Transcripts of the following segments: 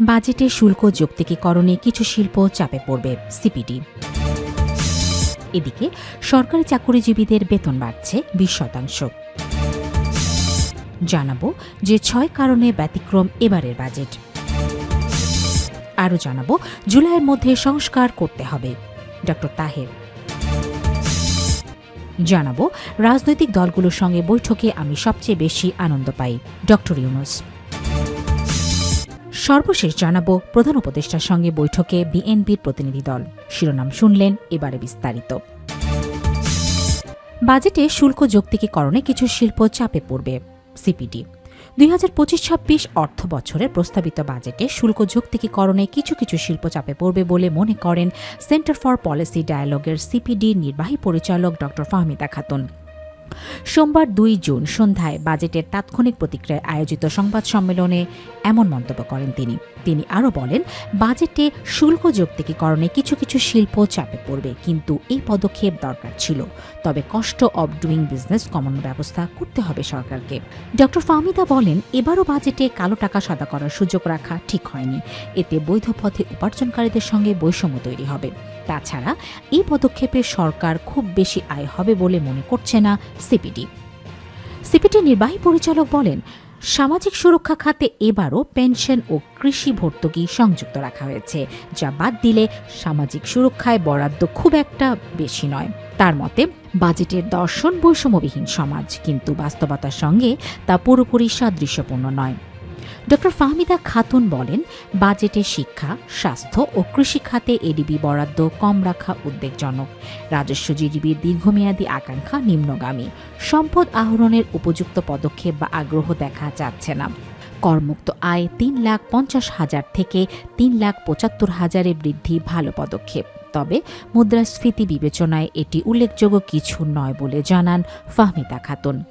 বাজেটে শুল্ক যৌক্তিকীকরণে কিছু শিল্প চাপে পড়বে সিপিডি। এদিকে সরকারি চাকরিজীবীদের বেতন বাড়ছে বিশ শতাংশ। জানাব যে ছয় কারণে ব্যতিক্রম এবারের বাজেট। আরও জানাব জুলাইয়ের মধ্যে সংস্কার করতে হবে। ডক্টর তাহের। জানাব রাজনৈতিক দলগুলোর সঙ্গে বৈঠকে আমি সবচেয়ে বেশি আনন্দ পাই। ডক্টর ইউনুস। সর্বশেষ জানাব প্রধান উপদেষ্টার সঙ্গে বৈঠকে বিএনপির প্রতিনিধি দল। শিরোনাম শুনলেন এবারে বিস্তারিত। বাজেটে শুল্ক যৌক্তিকীকরণে কিছু শিল্প চাপে পড়বে সিপিডি। দুই হাজার পঁচিশ ছাব্বিশ অর্থ বছরের প্রস্তাবিত বাজেটে শুল্ক যৌক্তিকীকরণে কিছু কিছু শিল্প চাপে পড়বে বলে মনে করেন সেন্টার ফর পলিসি ডায়ালগের সিপিডি নির্বাহী পরিচালক ড ফাহমিদা খাতুন। সোমবার দুই জুন সন্ধ্যায় বাজেটের তাৎক্ষণিক প্রতিক্রিয়ায় আয়োজিত সংবাদ সম্মেলনে এমন মন্তব্য করেন তিনি। তিনি আরও বলেন, বাজেটে শুল্ক যৌক্তিকীকরণে কিছু কিছু শিল্প চাপে পড়বে, কিন্তু এই পদক্ষেপ দরকার ছিল। তবে কষ্ট অব ডুইং বিজনেস কমানোর ব্যবস্থা করতে হবে সরকারকে। ড. ফাহমিদা বলেন, এবারও বাজেটে কালো টাকা সাদা করার সুযোগ রাখা ঠিক হয়নি। এতে বৈধ পথে উপার্জনকারীদের সঙ্গে বৈষম্য তৈরি হবে। তাছাড়া এই পদক্ষেপে সরকার খুব বেশি আয় হবে বলে মনে করছে না সিপিডি। সিপিটি নির্বাহী পরিচালক বলেন, সামাজিক সুরক্ষা খাতে এবারও পেনশন ও কৃষি ভর্তুকি সংযুক্ত রাখা হয়েছে, যা বাদ দিলে সামাজিক সুরক্ষায় বরাদ্দ খুব একটা বেশি নয়। তার মতে, বাজেটের দর্শন বৈষম্যবিহীন সমাজ, কিন্তু বাস্তবতার সঙ্গে তা পুরোপুরি সাদৃশ্যপূর্ণ নয়। ড ফাহমিদা খাতুন বলেন, বাজেটে শিক্ষা, স্বাস্থ্য ও কৃষি খাতে এডিবি বরাদ্দ কম রাখা উদ্বেগজনক। রাজস্ব জিডিবির দীর্ঘমেয়াদী আকাঙ্ক্ষা নিম্নগামী। সম্পদ আহরণের উপযুক্ত পদক্ষেপ বা আগ্রহ দেখা যাচ্ছে না। করমুক্ত আয় তিন লাখ পঞ্চাশ হাজার থেকে তিন লাখ পঁচাত্তর হাজারে বৃদ্ধি ভালো পদক্ষেপ। তবে মুদ্রাস্ফীতি বিবেচনায় এটি উল্লেখযোগ্য কিছু নয় বলে জানান ফাহমিদা খাতুন।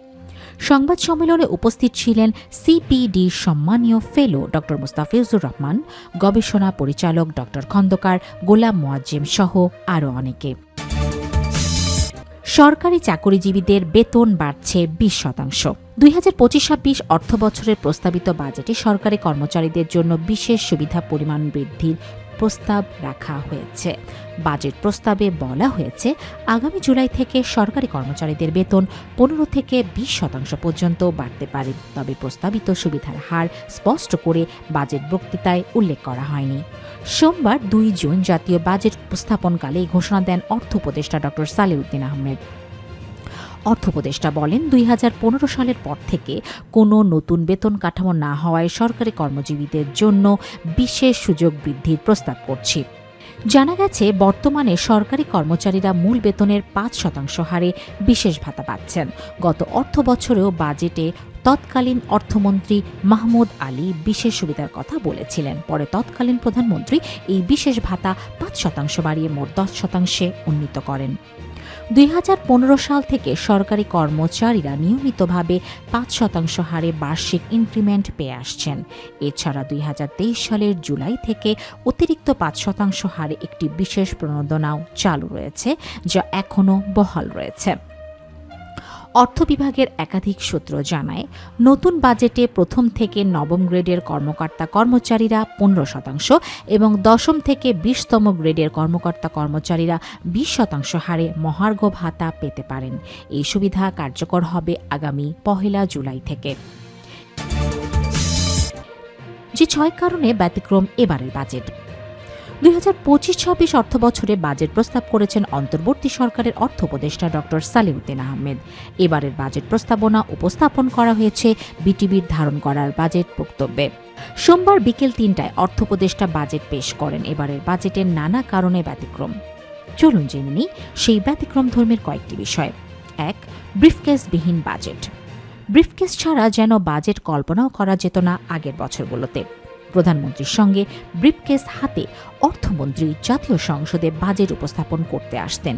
সংবাদ সম্মেলনে উপস্থিত ছিলেন সিপিডি সম্মানীয় ফেলো ড মুস্তাফিজুর রহমান, গবেষণা পরিচালক ড খন্দকার গোলাম মোয়াজ্জেম সহ আরও অনেকে। সরকারি চাকরিজীবীদের বেতন বাড়ছে বিশ শতাংশ। দুই হাজার পঁচিশ ছাব্বিশ অর্থ বছরের প্রস্তাবিত বাজেটে সরকারি কর্মচারীদের জন্য বিশেষ সুবিধা পরিমাণ বৃদ্ধির প্রস্তাব রাখা হয়েছে। বাজেট প্রস্তাবে বলা হয়েছে, আগামী জুলাই থেকে সরকারি কর্মচারীদের বেতন পনেরো থেকে বিশ শতাংশ পর্যন্ত বাড়তে পারে। তবে প্রস্তাবিত সুবিধার হার স্পষ্ট করে বাজেট বক্তৃতায় উল্লেখ করা হয়নি। সোমবার দুই জুন জাতীয় বাজেট উপস্থাপনকালে ঘোষণা দেন অর্থ উপদেষ্টা ড সালেউদ্দিন আহমেদ। অর্থ উপদেষ্টা বলেন, দুই হাজার পনেরো সালের পর থেকে কোনো নতুন বেতন কাঠামো না হওয়ায় সরকারি কর্মজীবীদের জন্য বিশেষ সুযোগ বৃদ্ধির প্রস্তাব করছি। জানা গেছে, বর্তমানে সরকারি কর্মচারীরা মূল বেতনের পাঁচ শতাংশ হারে বিশেষ ভাতা পাচ্ছেন। গত অর্থ বছরেও বাজেটে তৎকালীন অর্থমন্ত্রী মাহমুদ আলী বিশেষ সুবিধার কথা বলেছিলেন। পরে তৎকালীন প্রধানমন্ত্রী এই বিশেষ ভাতা পাঁচ শতাংশ বাড়িয়ে মোট দশ শতাংশে উন্নীত করেন। দুই হাজার পনেরো সাল থেকে সরকারি কর্মচারীরা নিয়মিতভাবে পাঁচ শতাংশ হারে বার্ষিক ইনক্রিমেন্ট পেয়ে আসছেন। এছাড়া দুই হাজার তেইশ সালের জুলাই থেকে অতিরিক্ত পাঁচ শতাংশ হারে একটি বিশেষ প্রণোদনাও চালু রয়েছে, যা এখনও বহাল রয়েছে। অর্থ বিভাগের একাধিক সূত্র জানায়, নতুন বাজেটে প্রথম থেকে নবম গ্রেডের কর্মকর্তা কর্মচারীরা পনেরো শতাংশ এবং দশম থেকে বিশতম গ্রেডের কর্মকর্তা কর্মচারীরা বিশ শতাংশ হারে মহার্ঘ ভাতা পেতে পারেন। এই সুবিধা কার্যকর হবে আগামী পহেলা জুলাই থেকে। যে ছয় কারণে ব্যতিক্রম এবারের বাজেট। দুই হাজার পঁচিশ ছাব্বিশ অর্থ বছরে বাজেট প্রস্তাব করেছেন অন্তর্বর্তী সরকারের অর্থ উপদেষ্টা ডক্টর সালিউদ্দিন আহমেদ। এবারের বাজেট প্রস্তাবনা উপস্থাপন করা হয়েছে বিটিভির ধারণ করার বাজেট বক্তব্যে। সোমবার বিকেল তিনটায় অর্থ উপদেষ্টা বাজেট পেশ করেন। এবারের বাজেটের নানা কারণে ব্যতিক্রম। চলুন জেনে নিই সেই ব্যতিক্রম ধর্মের কয়েকটি বিষয়। এক, ব্রিফকেসবিহীন বাজেট। ব্রিফকেস ছাড়া যেন বাজেট কল্পনাও করা যেত না আগের বছরগুলোতে। প্রধানমন্ত্রীর সঙ্গে ব্রিফকেস হাতে অর্থমন্ত্রী জাতীয় সংসদে বাজেট উপস্থাপন করতে আসতেন।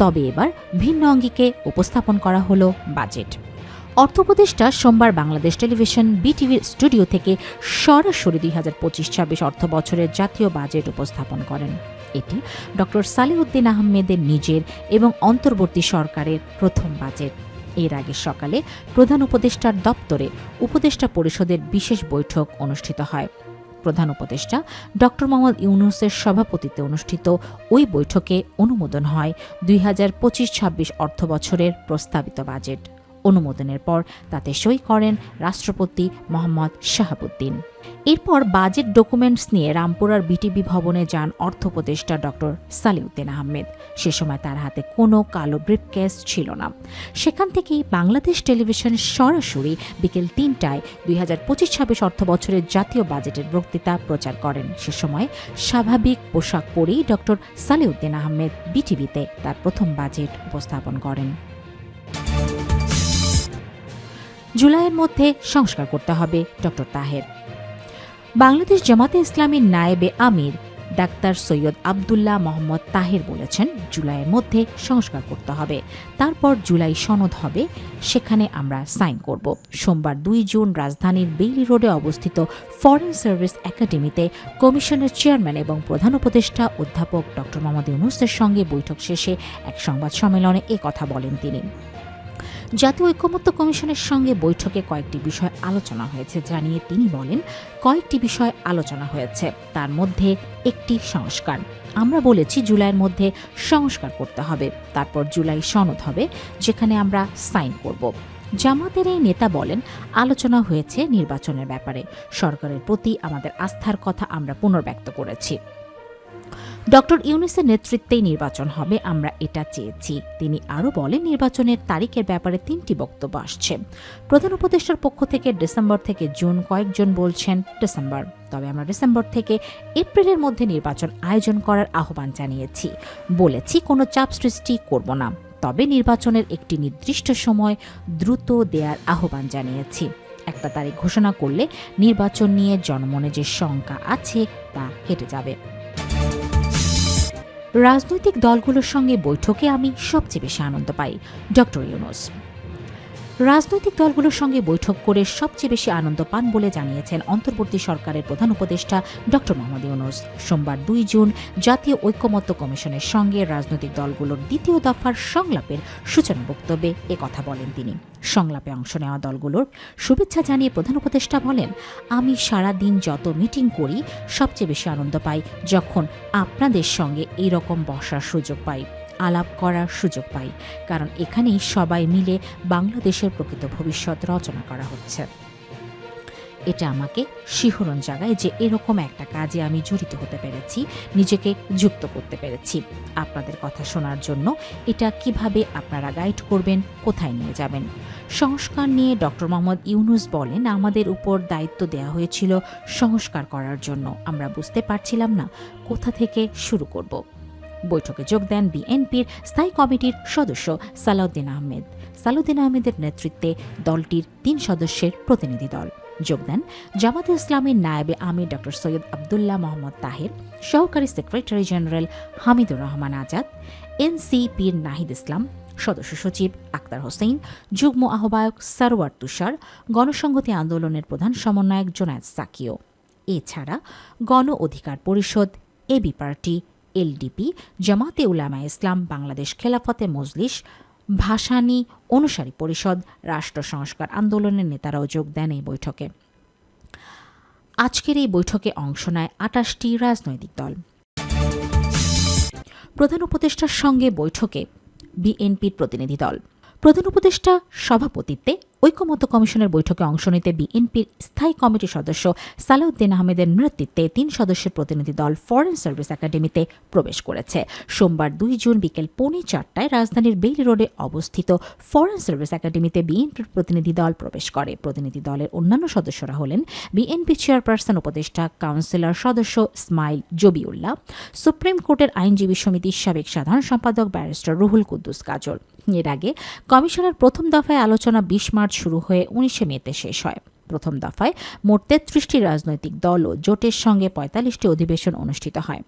তবে এবার ভিন্ন অঙ্গিকে উপস্থাপন করা হলো বাজেট। অর্থ উপদেষ্টা সোমবার বাংলাদেশ টেলিভিশন বিটিভির স্টুডিও থেকে সরাসরি দুই হাজার পঁচিশ ছাব্বিশ অর্থ বছরের জাতীয় বাজেট উপস্থাপন করেন। এটি ডক্টর সালিউদ্দিন আহমেদের নিজের এবং অন্তর্বর্তী সরকারের প্রথম বাজেট। এর আগে সকালে প্রধান উপদেষ্টার দপ্তরে উপদেষ্টা পরিষদের বিশেষ বৈঠক অনুষ্ঠিত হয়। প্রধান উপদেষ্টা ড মোহাম্মদ ইউনুসের সভাপতিত্বে অনুষ্ঠিত ওই বৈঠকে অনুমোদন হয় দুই হাজার পঁচিশ ছাব্বিশ অর্থবছরের প্রস্তাবিত বাজেট। অনুমোদনের পর তাতে সই করেন রাষ্ট্রপতি মোহাম্মদ শাহাবুদ্দিন। এরপর বাজেট ডকুমেন্টস নিয়ে রামপুরার বিটিবি ভবনে যান অর্থ উপদেষ্টা ডক্টর সালিউদ্দিন আহমেদ। সে সময় তার হাতে কোনো কালো ব্রিফকেস ছিল না। সেখান থেকেই বাংলাদেশ টেলিভিশন সরাসরি বিকেল তিনটায় দুই হাজার পঁচিশ ছাব্বিশ অর্থ বছরের জাতীয় বাজেটের বক্তৃতা প্রচার করেন। সে সময় স্বাভাবিক পোশাক পরেই ডক্টর সালিউদ্দিন আহমেদ বিটিভিতে তার প্রথম বাজেট উপস্থাপন করেন। জুলাইয়ের মধ্যে সংস্কার করতে হবে ডক্টর তাহের। বাংলাদেশ জামাতে ইসলামীর নায়েবে আমির ডাক্তার সৈয়দ আবদুল্লাহ মোহাম্মদ তাহের বলেছেন, জুলাইয়ের মধ্যে সংস্কার করতে হবে। তারপর জুলাই সনদ হবে, সেখানে আমরা সাইন করব। সোমবার দুই জুন রাজধানীর বেইলি রোডে অবস্থিত ফরেন সার্ভিস একাডেমিতে কমিশনের চেয়ারম্যান এবং প্রধান উপদেষ্টা অধ্যাপক ডক্টর মোহাম্মদ ইউনুসের সঙ্গে বৈঠক শেষে এক সংবাদ সম্মেলনে কথা বলেন তিনি। জাতীয় ঐক্যমত্য কমিশনের সঙ্গে বৈঠকে কয়েকটি বিষয় আলোচনা হয়েছে, জানিয়ে তিনি বলেন, কয়েকটি বিষয় আলোচনা হয়েছে। তার মধ্যে একটি সংস্কার। আমরা বলেছি জুলাইয়ের মধ্যে সংস্কার করতে হবে। তারপর জুলাই সনদ হবে, যেখানে আমরা সাইন করব। জামাতের এই নেতা বলেন, আলোচনা হয়েছে নির্বাচনের ব্যাপারে। সরকারের প্রতি আমাদের আস্থার কথা আমরা পুনর্ব্যক্ত করেছি। ডক্টর ইউনিসের নেতৃত্বেই নির্বাচন হবে, আমরা এটা চেয়েছি। তিনি আরও বলেন, নির্বাচনের তারিখের ব্যাপারে তিনটি বক্তব্য আসছে। প্রধান উপদেষ্টার পক্ষ থেকে ডিসেম্বর থেকে জুন কয়েকজন বলছেন, ডিসেম্বর। তবে আমরা ডিসেম্বর থেকে এপ্রিলের মধ্যে নির্বাচন আয়োজন করার আহ্বান জানিয়েছি। বলেছি, কোনো চাপ সৃষ্টি করব না। তবে নির্বাচনের একটি নির্দিষ্ট সময় দ্রুত দেয়ার আহ্বান জানিয়েছি। একটা তারিখ ঘোষণা করলে নির্বাচন নিয়ে জনমনে যে শঙ্কা আছে, তা কেটে যাবে। রাজনৈতিক দলগুলোর সঙ্গে বৈঠকে আমি সবচেয়ে বেশি আনন্দ পাই ডক্টর ইউনুস। রাজনৈতিক দলগুলোর সঙ্গে বৈঠক করে সবচেয়ে বেশি আনন্দ পান বলে জানিয়েছেন অন্তর্বর্তী সরকারের প্রধান উপদেষ্টা ডক্টর মোহাম্মদ ইউনুস। সোমবার দুই জুন জাতীয় ঐক্যমত্য কমিশনের সঙ্গে রাজনৈতিক দলগুলোর দ্বিতীয় দফার সংলাপের সূচনা বক্তব্যে কথা বলেন তিনি। সংলাপে অংশ নেওয়া দলগুলোর শুভেচ্ছা জানিয়ে প্রধান উপদেষ্টা বলেন, আমি সারা দিন যত মিটিং করি, সবচেয়ে বেশি আনন্দ পাই যখন আপনাদের সঙ্গে এই রকম বসার সুযোগ পাই। আলাপ করার সুযোগ পাই, কারণ এখানেই সবাই মিলে বাংলাদেশের প্রকৃত ভবিষ্যৎ রচনা করা হচ্ছে। এটা আমাকে শিহরণ জাগায় যে এরকম একটা কাজে আমি জড়িত হতে পেরেছি, নিজেকে যুক্ত করতে পেরেছি। আপনাদের কথা শোনার জন্য এটা কীভাবে আপনারা গাইড করবেন, কোথায় নিয়ে যাবেন? সংস্কার নিয়ে ডক্টর মোহাম্মদ ইউনুস বলেন, আমাদের উপর দায়িত্ব দেওয়া হয়েছিল সংস্কার করার জন্য। আমরা বুঝতে পারছিলাম না কোথা থেকে শুরু করব। বৈঠকে যোগ দেন বিএনপির স্থায়ী কমিটির সদস্য সালাউদ্দিন আহমেদ। সালাউদ্দিন আহমেদের নেতৃত্বে দলটির তিন সদস্যের প্রতিনিধি দল। যোগ দেন জামাতে ইসলামের নায়েবে আমির ড. সৈয়দ আবদুল্লাহ মোহাম্মদ তাহের, সহকারী সেক্রেটারি জেনারেল হামিদুর রহমান আজাদ, এনসিপির নাহিদ ইসলাম, সদস্য সচিব আক্তার হোসেন, যুগ্ম আহ্বায়ক সারোয়ার তুষার, গণসংহতি আন্দোলনের প্রধান সমন্বয়ক জোনায়দ সাকিও। এছাড়া গণ অধিকার পরিষদ এবি পার্টি এলডিপি, জামাতে উলামা ইসলাম, বাংলাদেশ খেলাফতে মজলিস, ভাসানী অনুসারী পরিষদ, রাষ্ট্র সংস্কার আন্দোলনের নেতারাও যোগ দেন এই বৈঠকে। আজকের এই বৈঠকে অংশ নেয় আটাশটি রাজনৈতিক দল। প্রধান উপদেষ্টার সঙ্গে বৈঠকে বিএনপির প্রতিনিধি দল। প্রধান উপদেষ্টা সভাপতিত্বে ঐক্যমত্য কমিশনের বৈঠকে অংশ নিতে বিএনপির স্থায়ী কমিটির সদস্য সালাউদ্দিন আহমেদের নেতৃত্বে তিন সদস্যের প্রতিনিধি দল ফরেন সার্ভিস একাডেমিতে প্রবেশ করেছে। সোমবার দুই জুন বিকেল পৌনে চারটায় রাজধানীর বেইলি রোডে অবস্থিত ফরেন সার্ভিস একাডেমিতে বিএনপির প্রতিনিধি দল প্রবেশ করে। প্রতিনিধি দলের অন্যান্য সদস্যরা হলেন বিএনপি চেয়ারপারসন, উপদেষ্টা, কাউন্সিলর সদস্য স্মাইল জবিউল্লাহ, সুপ্রিম কোর্টের আইনজীবী সমিতির সাবেক সাধারণ সম্পাদক ব্যারিস্টার রুহুল কুদ্দুস কাজল। এর আগে কমিশনের প্রথম দফায় আলোচনা বিশ মার্চ শুরু হয়ে উনিশে মেতে শেষ হয়। প্রথম দফায় মোট তেত্রিশটি রাজনৈতিক দল ও জোটের সঙ্গে পঁয়তাল্লিশটি অধিবেশন অনুষ্ঠিত হয়।